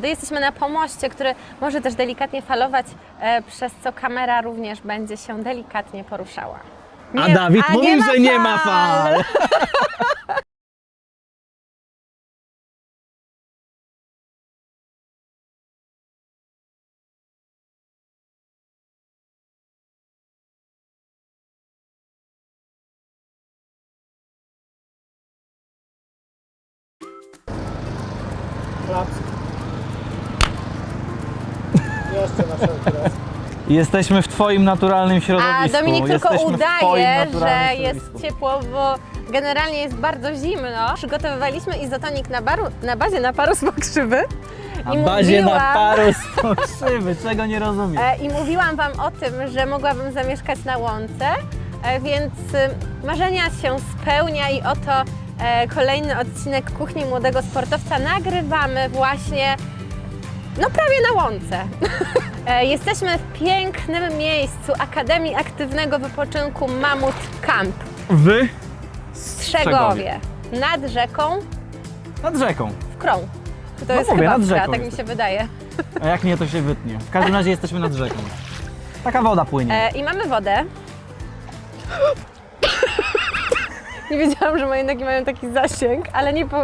Jesteśmy na pomoście, który może też delikatnie falować, e, przez co kamera również będzie się delikatnie poruszała. A Nie- Dawid a mówił, że nie ma fal. Klaps. Jesteśmy w Twoim naturalnym A środowisku. Dominik tylko Jesteśmy udaje, że jest ciepło, bo generalnie jest bardzo zimno. Przygotowywaliśmy izotonik na, baru, na bazie naparu z pokrzywy. Na bazie mówiłam- na paru skrzywy, czego nie rozumiem. E, I mówiłam Wam o tym, że mogłabym zamieszkać na łące, e, więc e, marzenia się spełnia i oto e, kolejny odcinek Kuchni Młodego Sportowca nagrywamy właśnie, no prawie na łące. E, Jesteśmy w pięknym miejscu Akademii Aktywnego Wypoczynku Mamut Camp Wy w Strzegowie, nad rzeką nad rzeką. w Krą. To No jest mówię, chyba nad rzeką tak mi jesteśmy. się wydaje. A jak nie, to się wytnie. W każdym razie jesteśmy nad rzeką. Taka woda płynie. E, I mamy wodę. Nie wiedziałam, że moje nogi mają taki zasięg, ale nie, po,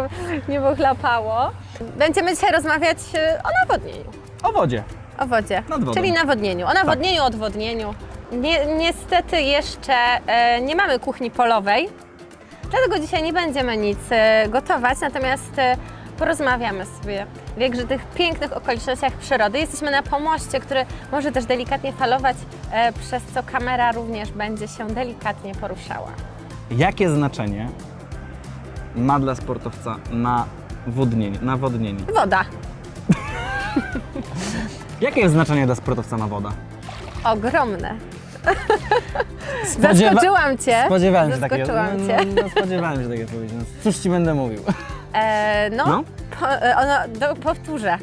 nie pochlapało. Będziemy dzisiaj rozmawiać e, o nawodnieniu. O wodzie. O wodzie. Nad wodą. Czyli nawodnieniu. O nawodnieniu, odwodnieniu. Nie, niestety jeszcze e, nie mamy kuchni polowej, dlatego dzisiaj nie będziemy nic e, gotować, natomiast e, porozmawiamy sobie w jakże tych pięknych okolicznościach przyrody. Jesteśmy na pomoście, który może też delikatnie falować, e, przez co kamera również będzie się delikatnie poruszała. Jakie znaczenie ma dla sportowca nawodnienie? nawodnienie? Woda. Jakie jest znaczenie dla sportowca na woda? Ogromne. Zaskoczyłam Cię. Spodziewałem się takiego. Zaskoczyłam No, Cię. no, no, spodziewałem się takiej odpowiedzi. No, cóż ci będę mówił? E, no, No. Po, e, ono, do, powtórzę.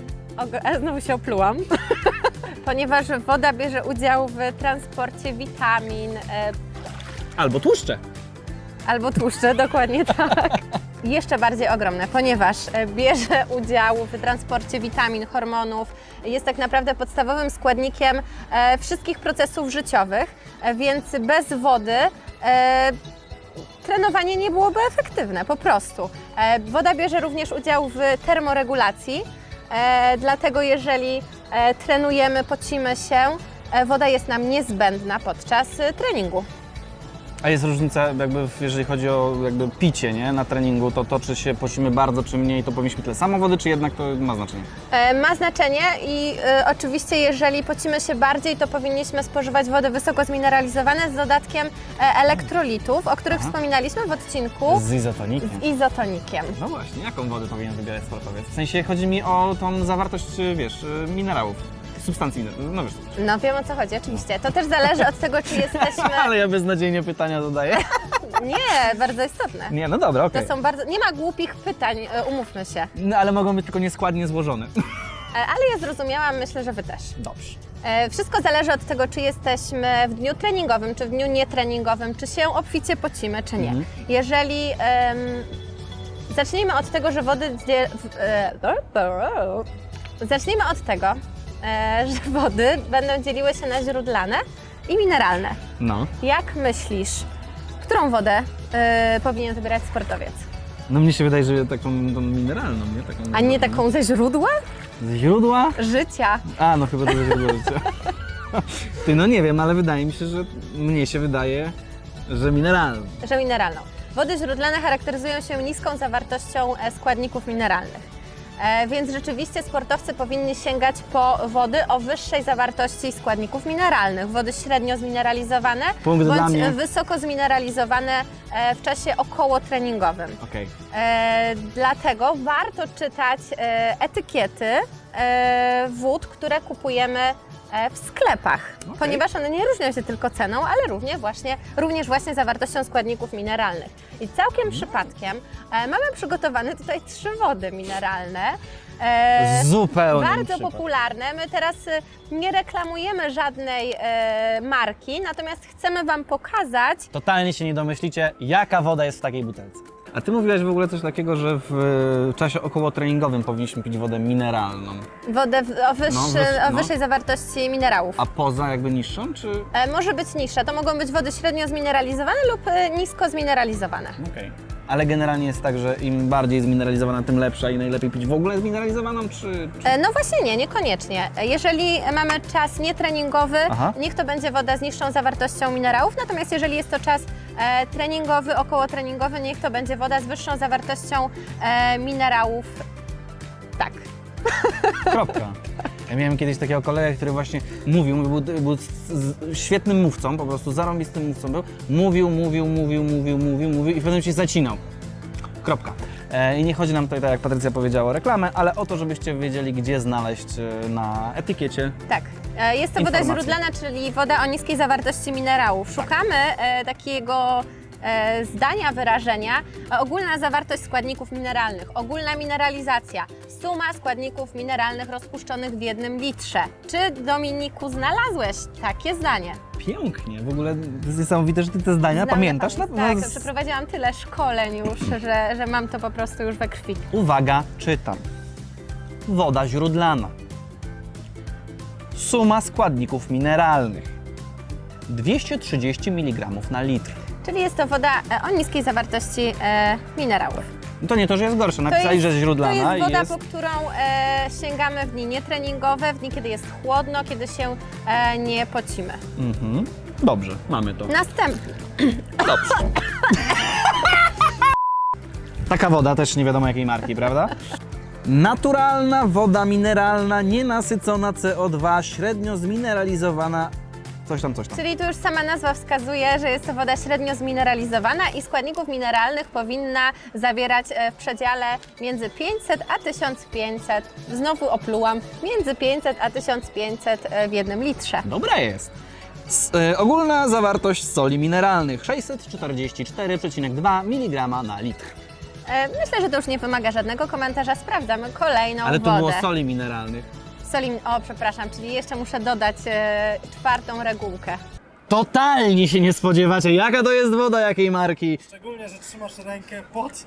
A znowu się oplułam. Ponieważ woda bierze udział w transporcie witamin e, Albo tłuszcze. albo tłuszcze, dokładnie tak. Jeszcze bardziej ogromne, ponieważ e, bierze udział w transporcie witamin, hormonów, jest tak naprawdę podstawowym składnikiem e, wszystkich procesów życiowych, e, więc bez wody trenowanie nie byłoby efektywne, po prostu. Woda bierze również udział w termoregulacji, dlatego jeżeli trenujemy, pocimy się, woda jest nam niezbędna podczas treningu. A jest różnica, jakby jeżeli chodzi o jakby picie nie? na treningu, to to czy się pocimy bardzo, czy mniej, to powinniśmy tyle samo wody, czy jednak to ma znaczenie? E, Ma znaczenie i e, oczywiście jeżeli pocimy się bardziej, to powinniśmy spożywać wody wysoko zmineralizowane z dodatkiem e, elektrolitów, o których Aha. wspominaliśmy w odcinku Z izotonikiem. z izotonikiem. No właśnie, jaką wodę powinien wybierać sportowiec? W sensie chodzi mi o tą zawartość, wiesz, minerałów, substancji mineralnych, no wiesz. No wiem o co chodzi, oczywiście. To też zależy od tego, czy jesteśmy... Ale ja beznadziejnie pytania zadaję. Nie, bardzo istotne. Nie, no dobra, To okej. są bardzo... Nie ma głupich pytań, e, umówmy się. No ale mogą być tylko nieskładnie złożone. E, Ale ja zrozumiałam, myślę, że Wy też. Dobrze. E, Wszystko zależy od tego, czy jesteśmy w dniu treningowym, czy w dniu nietreningowym, czy się obficie pocimy, czy nie. Mhm. Jeżeli em, zacznijmy od tego, że wody. dzie- w- e, Zacznijmy od tego, e, że wody będą dzieliły się na źródlane i mineralne. No. Jak myślisz, którą wodę e, powinien wybierać sportowiec? No mnie się wydaje, że taką tą mineralną, nie? Taką, A nie taką ze źródła Z źródła? życia. A, no chyba to źródła życia. Ty, no nie wiem, ale wydaje mi się, że mnie się wydaje, że mineralną. że mineralną. Wody źródlane charakteryzują się niską zawartością e, składników mineralnych. E, Więc rzeczywiście sportowcy powinni sięgać po wody o wyższej zawartości składników mineralnych. Wody średnio zmineralizowane Punkt dla bądź mnie. wysoko zmineralizowane e, w czasie okołotreningowym. Okej. E, dlatego warto czytać e, etykiety e, wód, które kupujemy w sklepach, Okej. ponieważ one nie różnią się tylko ceną, ale również właśnie, również właśnie zawartością składników mineralnych. I całkiem przypadkiem e, mamy przygotowane tutaj trzy wody mineralne. e, Zupełnie. bardzo przypadek. popularne. My teraz y, nie reklamujemy żadnej e, marki, natomiast chcemy Wam pokazać, Totalnie się nie domyślicie, jaka woda jest w takiej butelce. A ty mówiłaś w ogóle coś takiego, że w czasie okołotreningowym powinniśmy pić wodę mineralną. Wodę w, o, wyższy, wyż- o no. wyższej zawartości minerałów. A poza jakby niższą, czy... E, może być niższa. To mogą być wody średnio zmineralizowane lub e, nisko zmineralizowane. Okej. Ale generalnie jest tak, że im bardziej zmineralizowana, tym lepsza i najlepiej pić w ogóle zmineralizowaną, czy... czy... E, No właśnie nie, niekoniecznie. E, Jeżeli mamy czas nietreningowy, Aha. niech to będzie woda z niższą zawartością minerałów, natomiast jeżeli jest to czas treningowy, okołotreningowy, niech to będzie woda z wyższą zawartością e, minerałów. Tak. Kropka. Ja miałem kiedyś takiego kolegę, który właśnie mówił, był, był świetnym mówcą, po prostu zarąbistym mówcą był. Mówił, mówił, mówił, mówił, mówił, mówił i potem się zacinał. Kropka. E, I nie chodzi nam tutaj, tak jak Patrycja powiedziała, o reklamę, ale o to, żebyście wiedzieli, gdzie znaleźć e, na etykiecie. Tak. E, Jest to woda Informacje. źródlana, czyli woda o niskiej zawartości minerałów. Szukamy e, takiego e, zdania, wyrażenia e, ogólna zawartość składników mineralnych, ogólna mineralizacja, suma składników mineralnych rozpuszczonych w jednym litrze. Czy Dominiku znalazłeś takie zdanie? Pięknie, w ogóle to jest niesamowite, że ty te zdania Znam pamiętasz? na Na, pamięć. na, Tak, przeprowadziłam tyle szkoleń już, że, że mam to po prostu już we krwi. Uwaga, czytam. Woda źródlana. Suma składników mineralnych. 230 mg na litr. Czyli jest to woda e, o niskiej zawartości e, minerałów. No To nie to, że jest gorsza. Napisali, że jest źródlana To jest i woda, jest... po którą e, sięgamy w dni nietreningowe, w dni, kiedy jest chłodno, kiedy się e, nie pocimy. Mhm. Dobrze, mamy to. Następny. Dobrze. Taka woda też nie wiadomo jakiej marki, prawda? Naturalna woda mineralna, nienasycona CO2, średnio zmineralizowana, coś tam, coś tam. Czyli tu już sama nazwa wskazuje, że jest to woda średnio zmineralizowana i składników mineralnych powinna zawierać e, w przedziale między 500 a 1500, znowu oplułam, między 500 a 1500 e, w jednym litrze. Dobra jest. S, e, ogólna zawartość soli mineralnych 644,2 mg na litr. E, Myślę, że to już nie wymaga żadnego komentarza. Sprawdzamy kolejną Ale to wodę. było soli mineralnych. Soli, o przepraszam, czyli jeszcze muszę dodać e, czwartą regułkę. Totalnie się nie spodziewacie, jaka to jest woda, jakiej marki. Szczególnie, że trzymasz rękę pod...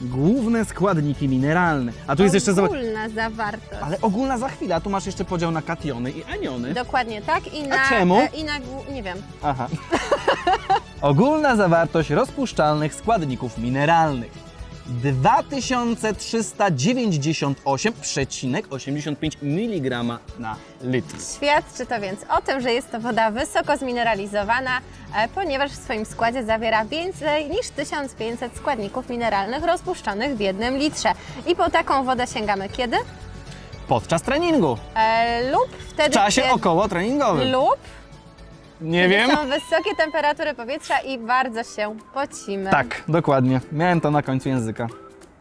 Główne składniki mineralne. A tu jest jeszcze zobacz. Ogólna zawartość. Ale ogólna za chwilę, a tu masz jeszcze podział na kationy i aniony. Dokładnie tak i na... czemu? e, I na, nie wiem. Aha. Ogólna zawartość rozpuszczalnych składników mineralnych 2398,85 mg na litr. Świadczy to więc o tym, że jest to woda wysoko zmineralizowana, e, ponieważ w swoim składzie zawiera więcej niż 1500 składników mineralnych rozpuszczonych w jednym litrze. I po taką wodę sięgamy kiedy? Podczas treningu, E, lub wtedy, w czasie kiedy... około treningowym. Lub Nie wiem. są wysokie temperatury powietrza i bardzo się pocimy. Tak, dokładnie. Miałem to na końcu języka.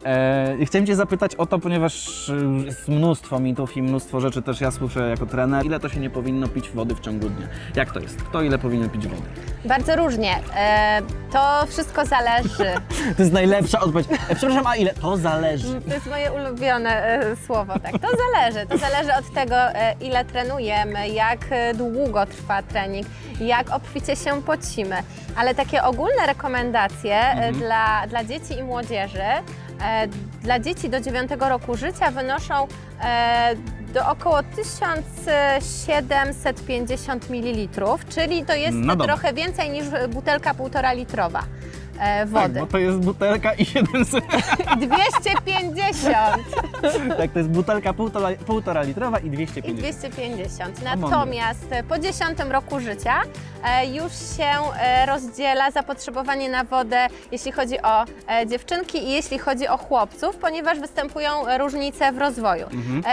E, chciałem Cię zapytać o to, ponieważ e, jest mnóstwo mitów i mnóstwo rzeczy też ja słyszę jako trener. Ile to się nie powinno pić wody w ciągu dnia? Jak to jest? Kto ile powinien pić wody? Bardzo różnie. E, to wszystko zależy. To jest najlepsza odpowiedź. E, przepraszam, a ile? To zależy. To jest moje ulubione e, słowo, tak. To zależy. To zależy od tego, e, ile trenujemy, jak e, długo trwa trening, jak obficie się pocimy. Ale takie ogólne rekomendacje e, dla, dla dzieci i młodzieży, dla dzieci do 9 roku życia wynoszą e, do około 1750 ml, czyli to jest dobę. trochę więcej niż butelka 1,5 litrowa e, wody. Tak, bo to jest butelka i 700. 250 tak, to jest butelka półtora, półtora litrowa i i 250. 250. mądre. Natomiast po 10 roku życia e, już się e, rozdziela zapotrzebowanie na wodę, jeśli chodzi o e, dziewczynki i jeśli chodzi o chłopców, ponieważ występują e, różnice w rozwoju.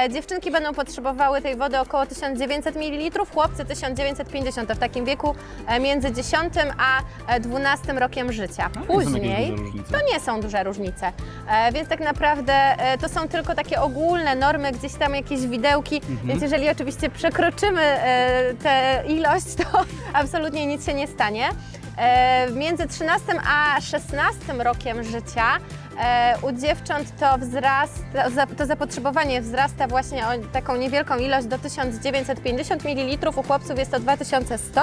E, Dziewczynki będą potrzebowały tej wody około 1900 ml, chłopcy 1950 to w takim wieku e, między 10 a e, 12 rokiem życia. Później to nie są duże różnice, e, więc tak naprawdę e, to są tylko takie ogólne normy, gdzieś tam jakieś widełki, Mhm. więc jeżeli oczywiście przekroczymy e, tę ilość, to absolutnie nic się nie stanie. E, Między 13 a 16 rokiem życia e, u dziewcząt to wzrasta, to zapotrzebowanie wzrasta właśnie o taką niewielką ilość do 1950 ml, u chłopców jest to 2100.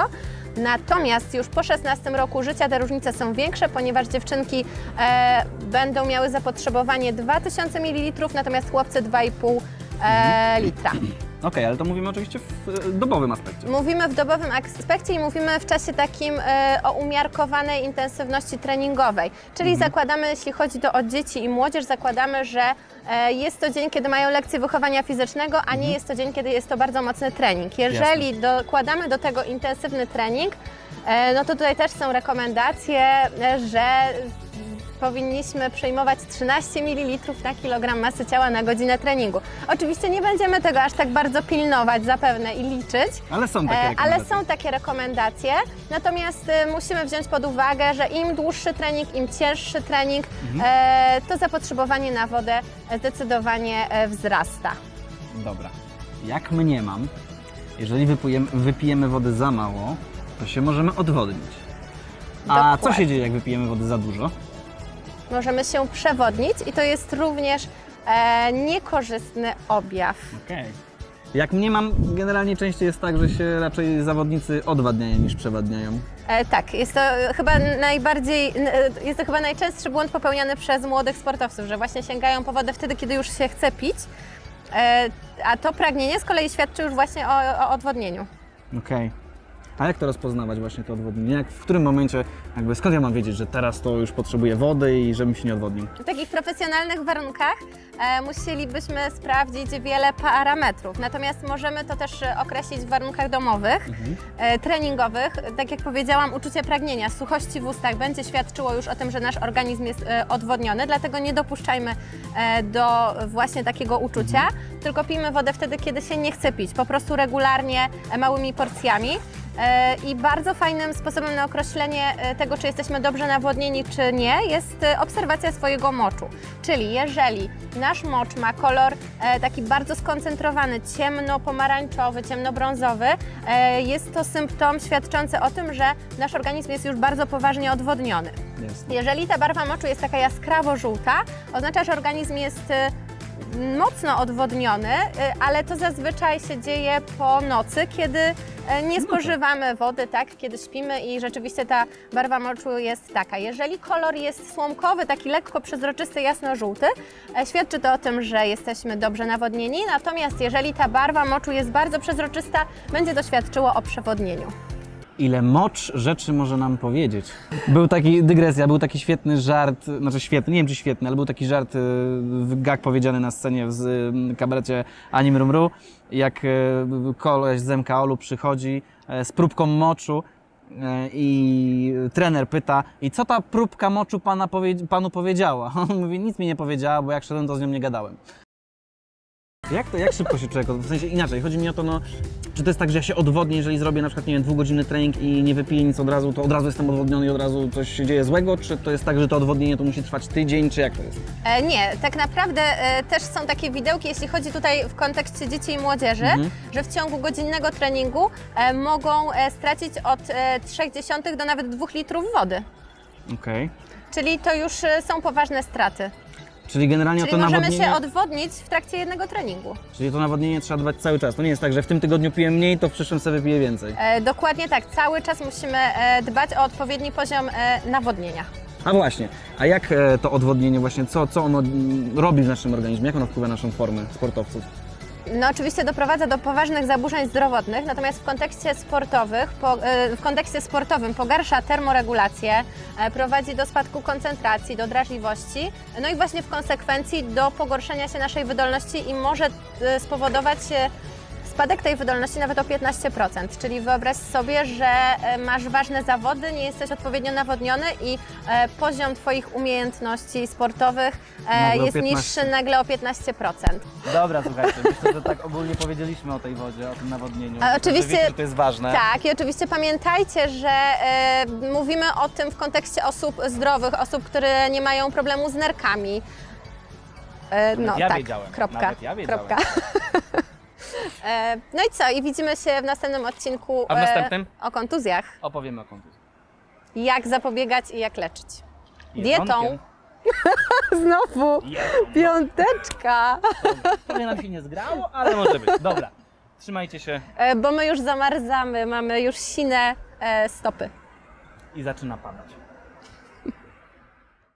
Natomiast już po 16 roku życia te różnice są większe, ponieważ dziewczynki e, będą miały zapotrzebowanie 2000 ml, natomiast chłopcy 2,5 e, litra. Okej, ale to mówimy oczywiście w e, dobowym aspekcie. Mówimy w dobowym aspekcie i mówimy w czasie takim e, o umiarkowanej intensywności treningowej. Czyli zakładamy, jeśli chodzi to o dzieci i młodzież, zakładamy, że e, jest to dzień, kiedy mają lekcje wychowania fizycznego, a nie jest to dzień, kiedy jest to bardzo mocny trening. Jeżeli dokładamy do tego intensywny trening, e, no to tutaj też są rekomendacje, e, że powinniśmy przyjmować 13 ml na kilogram masy ciała na godzinę treningu. Oczywiście nie będziemy tego aż tak bardzo pilnować zapewne i liczyć, Ale są takie E, ale rekomendacje. są takie rekomendacje. Natomiast e, musimy wziąć pod uwagę, że im dłuższy trening, im cięższy trening, Mhm. e, to zapotrzebowanie na wodę zdecydowanie wzrasta. Dobra. Jak mniemam, jeżeli wypijemy, wypijemy wody za mało, to się możemy odwodnić. A co Dokładnie. się dzieje, jak wypijemy wody za dużo? Możemy się przewodnić i to jest również e, niekorzystny objaw. Okej. Jak mniemam, generalnie częściej jest tak, że się raczej zawodnicy odwadniają niż przewadniają. E, tak, jest to chyba najbardziej, n- e, jest to chyba najczęstszy błąd popełniany przez młodych sportowców, że właśnie sięgają po wodę wtedy, kiedy już się chce pić, e, a to pragnienie z kolei świadczy już właśnie o, o odwodnieniu. Okej. A jak to rozpoznawać właśnie to odwodnienie? Jak, w którym momencie, jakby skąd ja mam wiedzieć, że teraz to już potrzebuję wody i żebym się nie odwodnił? W takich profesjonalnych warunkach e, musielibyśmy sprawdzić wiele parametrów, natomiast możemy to też e, określić w warunkach domowych, e, treningowych. Tak jak powiedziałam, uczucie pragnienia, suchości w ustach będzie świadczyło już o tym, że nasz organizm jest e, odwodniony, dlatego nie dopuszczajmy e, do właśnie takiego uczucia, tylko pijmy wodę wtedy, kiedy się nie chce pić, po prostu regularnie, e, małymi porcjami. E, I bardzo fajnym sposobem na określenie e, tego, czy jesteśmy dobrze nawodnieni, czy nie, jest e, obserwacja swojego moczu. Czyli jeżeli nasz mocz ma kolor taki bardzo skoncentrowany, ciemno-pomarańczowy, ciemnobrązowy, jest to symptom świadczący o tym, że nasz organizm jest już bardzo poważnie odwodniony. Jeżeli ta barwa moczu jest taka jaskrawo-żółta, oznacza, że organizm jest mocno odwodniony, e, ale to zazwyczaj się dzieje po nocy, kiedy e, nie spożywamy wody, tak, kiedy śpimy i rzeczywiście ta barwa moczu jest taka. Jeżeli kolor jest słomkowy, taki lekko przezroczysty, jasno-żółty, e, świadczy to o tym, że jesteśmy dobrze nawodnieni, natomiast jeżeli ta barwa moczu jest bardzo przezroczysta, będzie to świadczyło o przewodnieniu. Ile mocz rzeczy może nam powiedzieć? Był taki, dygresja, był taki świetny żart, znaczy świetny, nie wiem czy świetny, ale był taki żart, y, gag powiedziany na scenie w y, kabarecie Anim Rumru, jak y, koleś z MKOL-u przychodzi e, z próbką moczu e, i trener pyta, i co ta próbka moczu pana powie, panu powiedziała? On mówi, nic mi nie powiedziała, bo jak szedłem, to z nią nie gadałem. Jak to, jak szybko się człowiek, w sensie inaczej, chodzi mi o to, no, czy to jest tak, że ja się odwodnię, jeżeli zrobię na przykład, nie wiem, dwugodzinny trening i nie wypiję nic od razu, to od razu jestem odwodniony i od razu coś się dzieje złego, czy to jest tak, że to odwodnienie to musi trwać tydzień, czy jak to jest? E, nie, tak naprawdę e, też są takie widełki, jeśli chodzi tutaj w kontekście dzieci i młodzieży, Mhm. że w ciągu godzinnego treningu e, mogą e, stracić od e, 0,3 do nawet 2 litrów wody. Okej. Czyli to już e, są poważne straty. Czyli generalnie Czyli to możemy nawodnienie, się odwodnić w trakcie jednego treningu. czyli to nawodnienie trzeba dbać cały czas. To nie jest tak, że w tym tygodniu piję mniej, to w przyszłym sobie wypiję więcej. E, dokładnie tak, cały czas musimy e, dbać o odpowiedni poziom e, nawodnienia. A właśnie, a jak e, to odwodnienie właśnie, co, co ono mm, robi w naszym organizmie, jak ono wpływa na naszą formę sportowców? No oczywiście doprowadza do poważnych zaburzeń zdrowotnych, natomiast w kontekście sportowych, po, e, w kontekście sportowym pogarsza termoregulację, e, prowadzi do spadku koncentracji, do drażliwości, no i właśnie w konsekwencji do pogorszenia się naszej wydolności i może e, spowodować spadek tej wydolności nawet o 15%. Czyli wyobraź sobie, że e, masz ważne zawody, nie jesteś odpowiednio nawodniony i e, poziom Twoich umiejętności sportowych e, Nagle jest 15. niższy nagle o 15%. Dobra, słuchajcie, myślę, że tak ogólnie powiedzieliśmy o tej wodzie, o tym nawodnieniu. A oczywiście- wiecie, że to jest ważne. Tak, i oczywiście pamiętajcie, że mówimy o tym w kontekście osób zdrowych, osób, które nie mają problemu z nerkami. No ja tak, wiedziałem, kropka. nawet ja wiedziałem. kropka. e, no i co? I widzimy się w następnym odcinku A w następnym? E, o kontuzjach. Opowiemy o kontuzji. jak zapobiegać i jak leczyć. Dietą. Znowu piąteczka, Trochę nam się nie zgrało, ale może być. Dobra, trzymajcie się E, bo my już zamarzamy, mamy już sine e, stopy. i zaczyna padać.